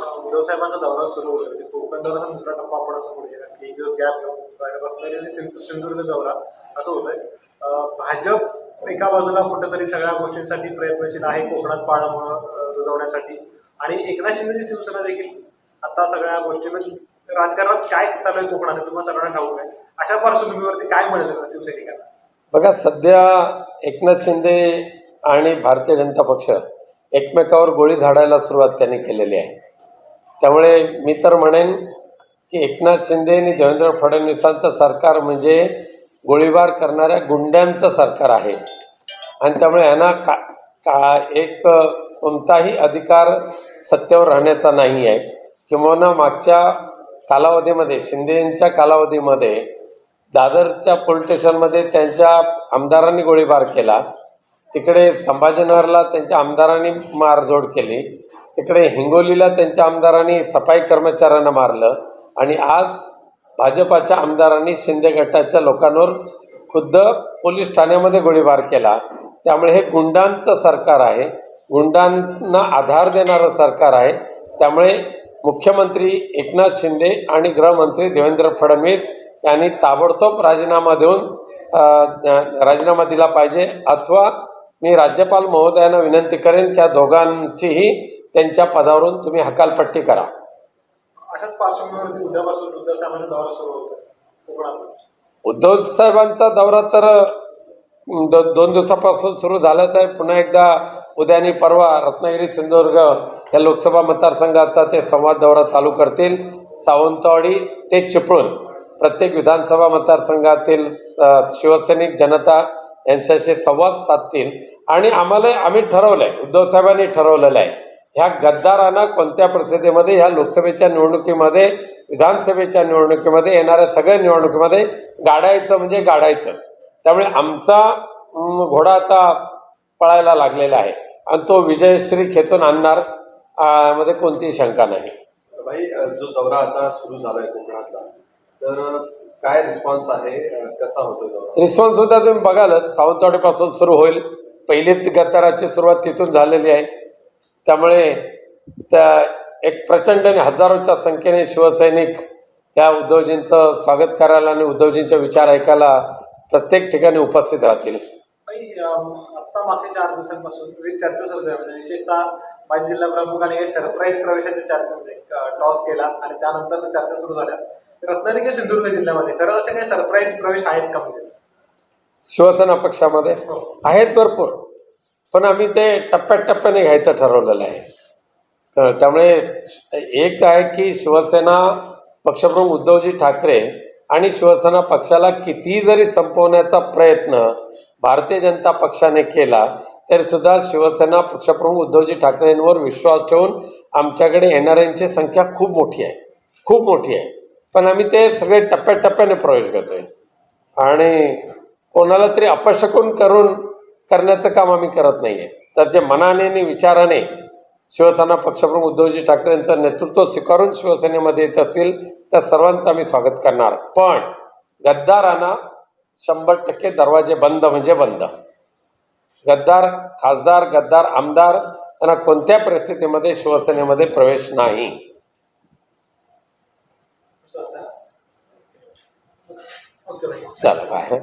उद्धव साहेबांचा दौरा सुरू होतो म्हणजे कोकण दौरा हा दुसरा टप्पा आपण असं म्हणूया की एक दिवस गॅप घेऊन सिंधुदुर्ग दौरा असं होतंय. भाजप एका बाजूला कुठेतरी सगळ्या गोष्टींसाठी प्रयत्नशील आहे. कोकणात पाळामुळं रुजवण्यासाठी. आणि एकनाथ शिंदेची शिवसेना देखील आता सगळ्या गोष्टी म्हणजे राजकारणात काय चालू आहे कोकणात तुम्हाला सगळ्यांना ठाऊक आहे. अशा पार्श्वभूमीवरती काय म्हणेल शिवसैनिकांना? बघा सध्या एकनाथ शिंदे आणि भारतीय जनता पक्ष एकमेकावर गोळी झाडायला सुरुवात त्यांनी केलेली आहे. त्यामुळे मी तर म्हणेन की एकनाथ शिंदे आणि देवेंद्र फडणवीसांचं सरकार म्हणजे गोळीबार करणाऱ्या गुंड्यांचं सरकार आहे. आणि त्यामुळे यांना का का एक कोणताही अधिकार सत्तेवर राहण्याचा नाही आहे. किंवा मागच्या कालावधीमध्ये शिंदे यांच्या कालावधीमध्ये दादरच्या पोलीस स्टेशनमध्ये त्यांच्या आमदारांनी गोळीबार केला. तिकडे संभाजीनगरला त्यांच्या आमदारांनी मारझोड केली. तिकडे हिंगोलीला त्यांच्या आमदारांनी सफाई कर्मचाऱ्यांना मारलं आणि आज भाजपाच्या आमदारांनी शिंदे गटाच्या लोकांवर खुद्द पोलीस ठाण्यामध्ये गोळीबार केला. त्यामुळे हे गुंडांचं सरकार आहे. गुंडांना आधार देणारं सरकार आहे. त्यामुळे मुख्यमंत्री एकनाथ शिंदे आणि गृहमंत्री देवेंद्र फडणवीस यांनी ताबडतोब राजीनामा देऊन राजीनामा दिला पाहिजे. अथवा मी राज्यपाल महोदयांना विनंती करेन की या दोघांचीही त्यांच्या पदावरून तुम्ही हकालपट्टी करा. अशाच पार्श्वभूमीवरती उद्यापासून उद्धव साहेबांचा दौरा सुरू होतोय कोकणात उद्धव साहेबांचा दौरा तर दो दोन दिवसापासून सुरू झालाच आहे. पुन्हा एकदा उद्या आणि परवा रत्नागिरी सिंधुदुर्ग या लोकसभा मतदारसंघाचा ते संवाद दौरा चालू करतील. सावंतवाडी ते चिपळूण प्रत्येक विधानसभा मतदारसंघातील शिवसैनिक जनता यांच्याशी संवाद साधतील. आणि आम्हाला आम्ही ठरवलं आहे उद्धव साहेबांनी ठरवलेलं आहे. ह्या गद्दारांना कोणत्या परिस्थितीमध्ये ह्या लोकसभेच्या निवडणुकीमध्ये विधानसभेच्या निवडणुकीमध्ये येणाऱ्या सगळ्या निवडणुकीमध्ये गाडायचं म्हणजे गाडायचंच. त्यामुळे आमचा घोडा आता पळायला लागलेला आहे. आणि तो विजयश्री खेचून आणणार मध्ये कोणतीही शंका नाही. भाई जो दौरा आता सुरू झालाय कोकणातला तर काय रिस्पॉन्स आहे? कसा दौरा? रिस्पॉन्स सुद्धा तुम्ही बघालच. सावंतवाडीपासून सुरू होईल. पहिलीच गद्दाराची सुरुवात तिथून झालेली आहे. त्यामुळे त्या एक प्रचंड आणि हजारोच्या संख्येने शिवसैनिक या उद्धवजींचं स्वागत करायला आणि उद्धवजींचे विचार ऐकायला प्रत्येक ठिकाणी उपस्थित राहतील. आता मागच्या चार दिवसांपासून विविध चर्चा सुरू आहे म्हणजे विशेषतः माजी जिल्हा प्रमुखाने सरप्राईज प्रवेशाच्या चर्चा टॉस केला आणि त्यानंतर चर्चा सुरू झाल्या. रत्नागिरी किंवा सिंधुदुर्ग जिल्ह्यामध्ये खरं असे काही सरप्राईज प्रवेश आहेत का म्हणजे? शिवसेना पक्षामध्ये आहेत भरपूर. पण आम्ही ते टप्प्याटप्प्याने घ्यायचं ठरवलेलं आहे. त्यामुळे एक आहे की शिवसेना पक्षप्रमुख उद्धवजी ठाकरे आणि शिवसेना पक्षाला कितीही जरी संपवण्याचा प्रयत्न भारतीय जनता पक्षाने केला तरीसुद्धा शिवसेना पक्षप्रमुख उद्धवजी ठाकरेंवर विश्वास ठेवून आमच्याकडे येणाऱ्यांची संख्या खूप मोठी आहे. खूप मोठी आहे. पण आम्ही ते सगळे टप्प्याटप्प्याने प्रवेश घेतोय. आणि कोणाला तरी अपशकून करून करण्याचं काम आम्ही करत नाही आहे तर जे मनाने आणि विचाराने शिवसेना पक्षप्रमुख उद्धवजी ठाकरेंचं नेतृत्व स्वीकारून शिवसेनेमध्ये येत असतील तर सर्वांचं आम्ही स्वागत करणार. पण गद्दारांना शंभर टक्के दरवाजे बंद म्हणजे बंद. गद्दार खासदार गद्दार आमदार यांना कोणत्या परिस्थितीमध्ये शिवसेनेमध्ये प्रवेश नाही? चला बाय.